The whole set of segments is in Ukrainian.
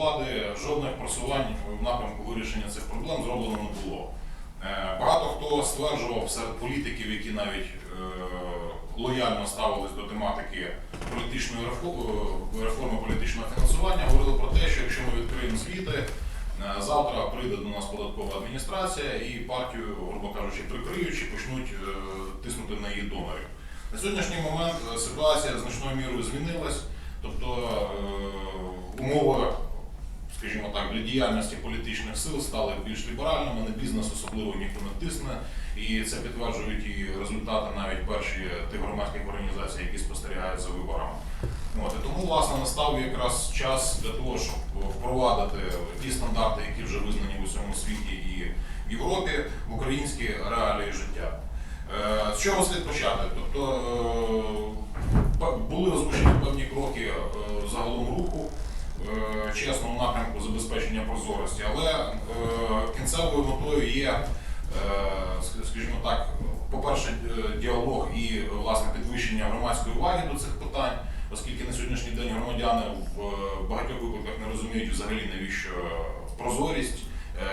влади жодних просувань в напрямку вирішення цих проблем зроблено не було. Е, Багато хто стверджував серед політиків, які навіть е, лояльно ставились до тематики політичної реформи, реформи політичного фінансування, говорили про те, що якщо ми відкриємо звіти, е, завтра прийде до нас податкова адміністрація і партію, грубо кажучи, прикриючи, почнуть е, тиснути на її донорів. На сьогоднішній момент е, ситуація значною мірою змінилась, тобто е, умови скажімо так, для діяльності політичних сил стали більш ліберальними, на бізнес особливо ніхто не тисне. І це підтверджують і результати навіть перші тих громадських організацій, які спостерігають за виборами. От, і тому, власне, настав якраз час для того, щоб впровадити ті стандарти, які вже визнані в усьому світі і в Європі, в українські реалії життя. Е, З чого слід почати? Тобто е, були озвучені певні кроки е, загалом руху чесному напрямку забезпечення прозорості, але е, кінцевою метою є, е, скажімо так, по-перше, е, діалог і е, власне підвищення громадської уваги до цих питань, оскільки на сьогоднішній день громадяни в е, багатьох випадках не розуміють взагалі навіщо прозорість,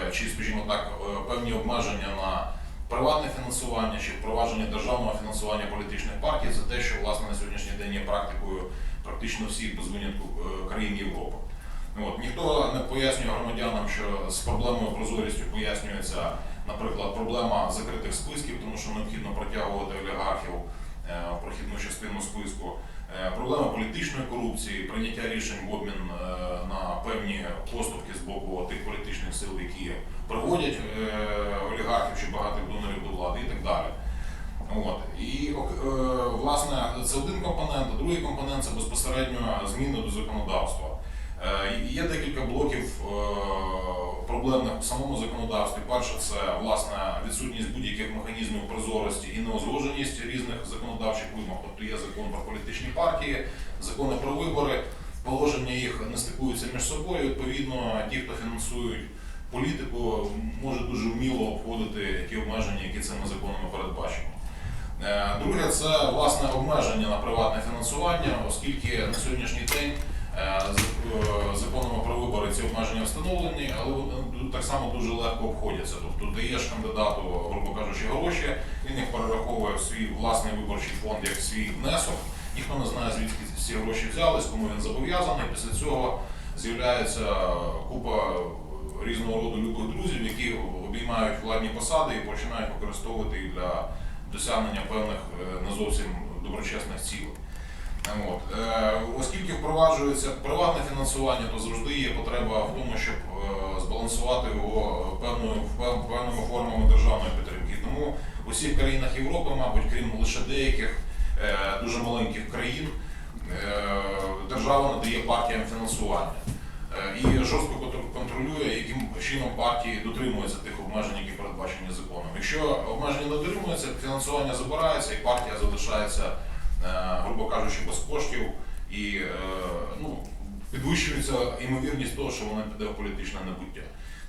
е, чи, скажімо так, е, певні обмеження на приватне фінансування чи впровадження державного фінансування політичних партій це те, що власне на сьогоднішній день є практикою практично всіх без винятку е, країн Європи. От, ніхто не пояснює громадянам, що з проблемою прозорістю пояснюється, наприклад, проблема закритих списків, тому що необхідно протягувати олігархів е, в прохідну частину списку. Е, Проблема політичної корупції, прийняття рішень в обмін е, на певні поступки з боку тих політичних сил, які приводять е, олігархів чи багатих донорів до влади і так далі. От. І е, власне це один компонент, а другий компонент це безпосередньо зміни до законодавства. Е, Є декілька блоків е, проблемних в самому законодавстві. Перше, це власне відсутність будь-яких механізмів прозорості і неузгодженість різних законодавчих вимог. Тобто є закон про політичні партії, закони про вибори, положення їх не стикуються між собою. Відповідно, ті, хто фінансують політику, можуть дуже вміло обходити ті обмеження, які цими законами передбачені. Е, Друге, це власне обмеження на приватне фінансування, оскільки на сьогоднішній день е, е, законами про вибори ці обмеження встановлені, але вони так само дуже легко обходяться. Тобто даєш кандидату, грубо кажучи, гроші, він їх перераховує в свій власний виборчий фонд як свій внесок. Ніхто не знає, звідки ці гроші взялись, кому він зобов'язаний. Після цього з'являється купа різного роду любих друзів, які обіймають владні посади і починають використовувати їх для досягнення певних е, не зовсім доброчесних цілей. От. Е, Оскільки впроваджується приватне фінансування, то завжди є потреба в тому, щоб е, збалансувати його певною, певними формами державної підтримки. Тому у всіх країнах Європи, мабуть, крім лише деяких дуже маленьких країн, держава надає партіям фінансування. І жорстко контролює, яким чином партії дотримуються тих обмежень, які передбачені законом. Якщо обмеження не дотримуються, фінансування забирається і партія залишається, е, грубо кажучи, без коштів і е, ну, підвищується ймовірність того, що вона піде в політичне небуття.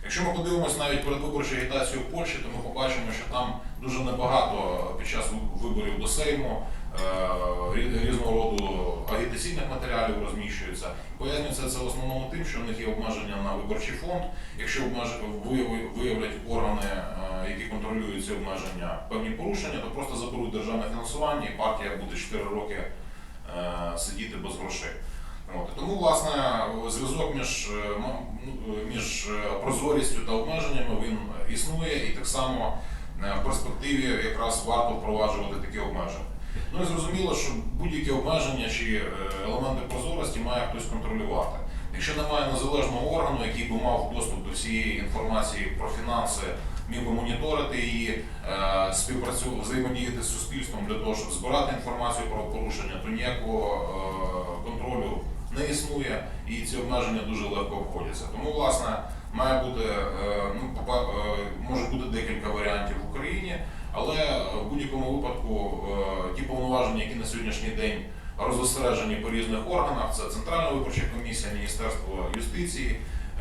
Якщо ми подивимося навіть передвиборчу агітацію в Польщі, то ми побачимо, що там дуже небагато під час виборів до Сейму е, різного агітаційних матеріалів розміщується. Пояснюється це в основному тим, що в них є обмеження на виборчий фонд. Якщо виявлять органи, е, які контролюють ці обмеження, певні порушення, то просто заберуть державне фінансування і партія буде 4 роки е, сидіти без грошей. От. Тому, власне, зв'язок між, е, ну, між прозорістю та обмеженнями він існує, і так само в перспективі якраз варто впроваджувати такі обмеження. Ну і зрозуміло, що будь-які обмеження чи е, елементи прозорості має хтось контролювати. Якщо немає незалежного органу, який би мав доступ до всієї інформації про фінанси, міг би моніторити її, е, співпрацювати, взаємодіяти з суспільством для того, щоб збирати інформацію про порушення, то ніякого е, контролю не існує, і ці обмеження дуже легко обходяться. Тому, власне, має бути ну, може бути декілька варіантів в Україні, але в будь-якому випадку е, ті повноваження, які на сьогоднішній день розосереджені по різних органах, це Центральна виборча комісія, Міністерство юстиції,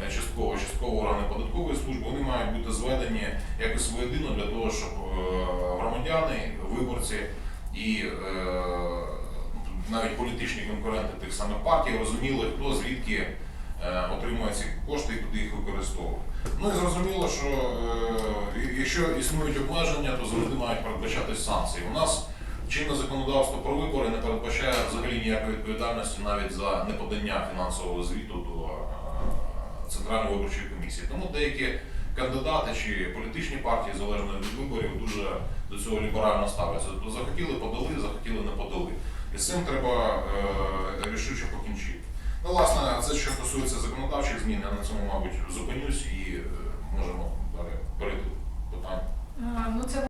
е, частково, частково органи податкової служби, вони мають бути зведені якось воєдино для того, щоб е, громадяни, виборці і е, навіть політичні конкуренти тих самих партій розуміли, хто звідки отримує ці кошти і куди їх використовує. Ну і зрозуміло, що е, якщо існують обмеження, то завжди мають передбачатись санкції. У нас чинне законодавство про вибори не передбачає взагалі ніякої відповідальності навіть за неподання фінансового звіту до е, Центральної виборчої комісії. Тому деякі кандидати чи політичні партії, залежно від виборів, дуже до цього ліберально ставляться. Тобто захотіли, подали, захотіли, не подали. І з цим треба е, рішуче покінчити. Ну, власне, це що стосується законодавчих змін, я на цьому, мабуть, зупинюсь і е, можемо далі перейти. А, Ну, це